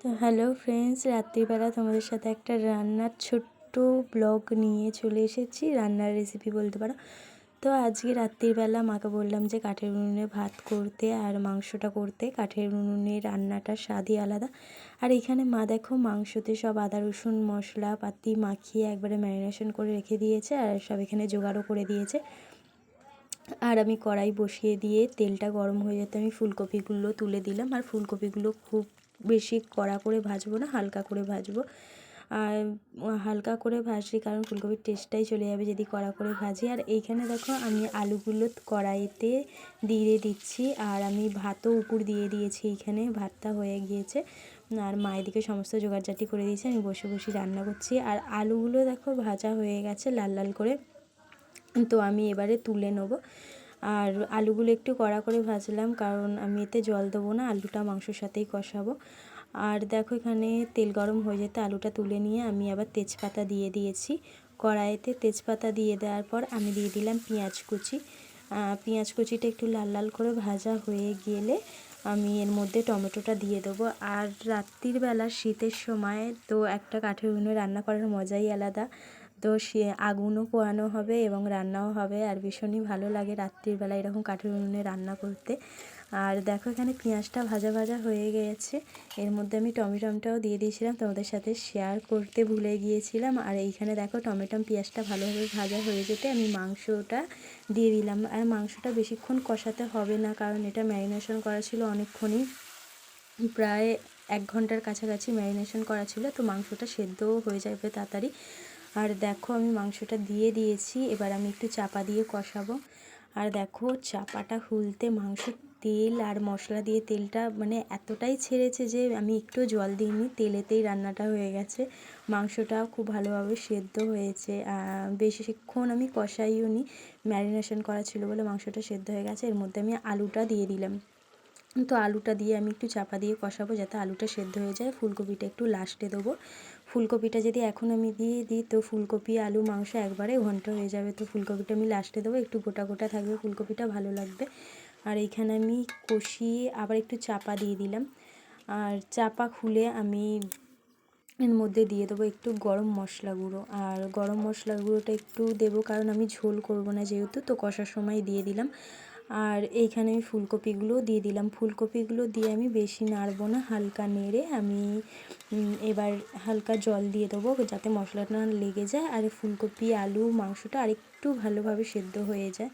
তো hello friends, রাত্রিবেলা তোমাদের সাথে একটা রান্নার ছোট্ট ব্লগ নিয়ে চলে এসেছি। রান্নার রেসিপি বলতে পারো। তো আজকে রাত্রিবেলা মাকে বললাম যে কাঠের উনুনে ভাত করতে আর মাংসটা করতে। কাঠের উনুনে রান্নাটা স্বাদই আলাদা। আর এখানে মা দেখো মাংসতে সব আদা, রসুন, মশলা পাতি মাখিয়ে একবারে ম্যারিনেশন করে রেখে দিয়েছে আর সব এখানে জোগাড়ও করে দিয়েছে। আর আমি কড়াই বসিয়ে দিয়ে তেলটা গরম হয়ে যেতে আমি ফুলকপিগুলো তুলে দিলাম। আর ফুলকপিগুলো খুব বেশি কড়া করে ভাজবো না, হালকা করে ভাজবো। আর হালকা করে ভাজি কারণ ফুলকপির টেস্টটাই চলে যাবে যদি কড়া করে ভাজি। আর এইখানে দেখো আমি আলুগুলো কড়াইতে দিয়ে দিচ্ছি আর আমি ভাতও উপর দিয়ে দিয়েছি এইখানে, ভাতটা হয়ে গিয়েছে। আর মায়ের দিকে সমস্ত জোগাড়জাটি করে দিয়েছি, আমি বসে বসে রান্না করছি। আর আলুগুলো দেখো ভাজা হয়ে গেছে লাল লাল করে। তো আমি এবারে তুলে নেব। আর আলুগুলো একটু কড়া করে ভাজলাম, কারণ আমি এতে জল দেবো না, আলুটা মাংসর সাথেই কষাবো। আর দেখো এখানে তেল গরম হয়ে যেতে আলুটা তুলে নিয়ে আমি আবার তেজপাতা দিয়ে দিয়েছি। কড়াইতে তেজপাতা দিয়ে দেওয়ার পর আমি দিয়ে দিলাম পেঁয়াজ কুচি। পেঁয়াজ কুচিটা একটু লাল লাল করে ভাজা হয়ে গেলে আমি এর মধ্যে টমেটোটা দিয়ে দেবো। আর রাত্রির বেলা শীতের সময় তো একটা কাঠের উনুনে রান্না করার মজাই আলাদা। তো সে আগুনও পোয়ানো হবে এবং রান্নাও হবে। আর ভীষণই ভালো লাগে রাত্রিবেলা এরকম কাঠের উনুনে রান্না করতে। আর দেখো এখানে পেঁয়াজটা ভাজা ভাজা হয়ে গেছে। এর মধ্যে আমি টমেটমটাও দিয়ে দিয়েছিলাম, তোমাদের সাথে শেয়ার করতে ভুলে গিয়েছিলাম। আর এইখানে দেখো টমেটম পেঁয়াজটা ভালোভাবে ভাজা হয়ে যেতে আমি মাংসটা দিয়ে দিলাম। আর মাংসটা বেশিক্ষণ কষাতে হবে না, কারণ এটা ম্যারিনেশন করা ছিল অনেকক্ষণই। প্রায় এক ঘণ্টার কাছাকাছি ম্যারিনেশন করা ছিল, তো মাংসটা সেদ্ধও হয়ে যাবে তাড়াতাড়ি। আর দেখো আমি মাংসটা দিয়ে দিয়েছি, এবার আমি একটু চাপা দিয়ে কষাবো। আর দেখো চাপাটা হুলতে মাংস তেল আর মশলা দিয়ে তেলটা মানে এতটাই ছেড়েছে যে আমি একটু জল দিইনি, তেলেতেই রান্নাটা হয়ে গেছে। মাংসটাও খুব ভালোভাবে সেদ্ধ হয়েছে বেশিক্ষণ আমি কষাইও নি। ম্যারিনেশন করা ছিল বলে মাংসটা সেদ্ধ হয়ে গেছে, এর মধ্যে আমি আলুটা দিয়ে দিলাম। তো আলুটা দিয়ে আমি একটু চাপা দিয়ে কষাবো যাতে আলুটা সেদ্ধ হয়ে যায়। ফুলকপিটা একটু লাস্টে দেবো। ফুলকপিটা যদি এখন আমি দিয়ে দিই, তো ফুলকপি, আলু, মাংস একবারে ঘণ্টা হয়ে যাবে। তো ফুলকপিটা আমি লাস্টে দেবো, একটু গোটা গোটা থাকবে, ফুলকপিটা ভালো লাগবে। আর এইখানে আমি কষিয়ে আবার একটু চাপা দিয়ে দিলাম। আর চাপা খুলে আমি এর মধ্যে দিয়ে দেবো একটু গরম মশলা গুঁড়ো। আর গরম মশলা গুঁড়োটা একটু দেবো, কারণ আমি ঝোল করব না যেহেতু, তো কষার সময় দিয়ে দিলাম। আর এইখানে আমি ফুলকপিগুলো দিয়ে দিলাম। ফুলকপিগুলো দিয়ে আমি বেশি নাড়বো না, হালকা নেড়ে আমি এবার হালকা জল দিয়ে দেবো যাতে মশলাটা না লেগে যায়। আর ফুলকপি, আলু, মাংসটা আরেকটু ভালোভাবে সেদ্ধ হয়ে যায়।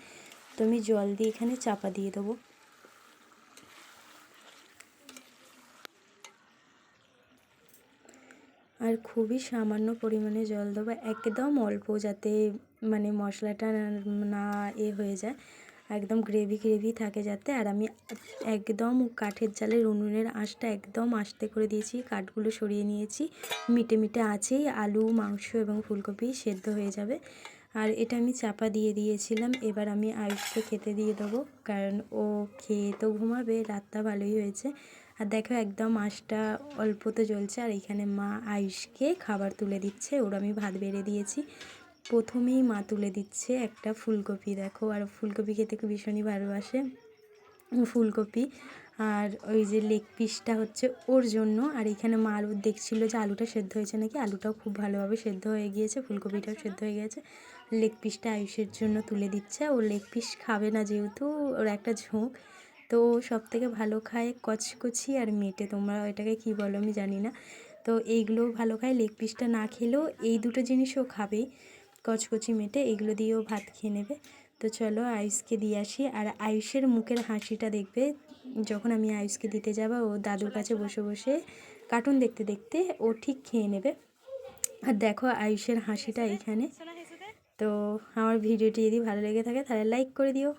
তো আমি জল দিয়ে এখানে চাপা দিয়ে দেবো। আর খুবই সামান্য পরিমাণে জল দেবো, একদম অল্প যাতে মানে মশলাটা না এ হয়ে যায়। একদম গ্রেভি গ্রেভি থাকে যাতে। আর আমি একদম কাঠের জালের উনুনের আঁশটা একদম আস্তে করে দিয়েছি, কাঠগুলো সরিয়ে নিয়েছি। মিটে মিটে আছেই, আলু, মাংস এবং ফুলকপি সেদ্ধ হয়ে যাবে। আর এটা আমি চাপা দিয়ে দিয়েছিলাম, এবার আমি আয়ুষকে খেতে দিয়ে দেবো, কারণ ও খেয়ে তো ঘুমাবে, রাতটা ভালোই হয়েছে। আর দেখো একদম আঁশটা অল্পতে জ্বলছে, আর এখানে মা আয়ুষকে খাবার তুলে দিচ্ছে, ওর আমি ভাত বেড়ে দিয়েছি। প্রথমেই মা তুলে দিচ্ছে একটা ফুলকপি দেখো। আর ফুলকপি খেতে খুব ভীষণই ভালোবাসে ফুলকপি। আর ওই যে লেগ পিসটা হচ্ছে ওর জন্য। আর এখানে মা আলু দেখছিল যে আলুটা সেদ্ধ হয়েছে নাকি? আলুটাও খুব ভালোভাবে সেদ্ধ হয়ে গিয়েছে ফুলকপিটাও সেদ্ধ হয়ে গেছে। লেগ পিসটা আয়ুষের জন্য তুলে দিচ্ছে। ও লেগ পিস খাবে না যেহেতু ওর একটা ঝোঁক। তো সব থেকে ভালো খায় কচকচি আর মেটে। তোমরা এটাকে কি বলো আমি জানি না। তো এইগুলোও ভালো খায়। লেগ পিসটা না খেলেও এই দুটো জিনিসও খাবেই কচকচি মেটে এগুলো দিয়েও ভাত খেয়ে নেবে। তো চলো আয়ুষকে দিয়ে আসি। আর আয়ুষের মুখের হাসিটা দেখবে যখন আমি আয়ুষকে দিতে যাব। ও দাদুর কাছে বসে বসে কার্টুন দেখতে দেখতে ও ঠিক খেয়ে নেবে। আর দেখো আয়ুষের হাসিটা এখানে। তো আমার ভিডিওটি যদি ভালো লেগে থাকে তাহলে লাইক করে দিও।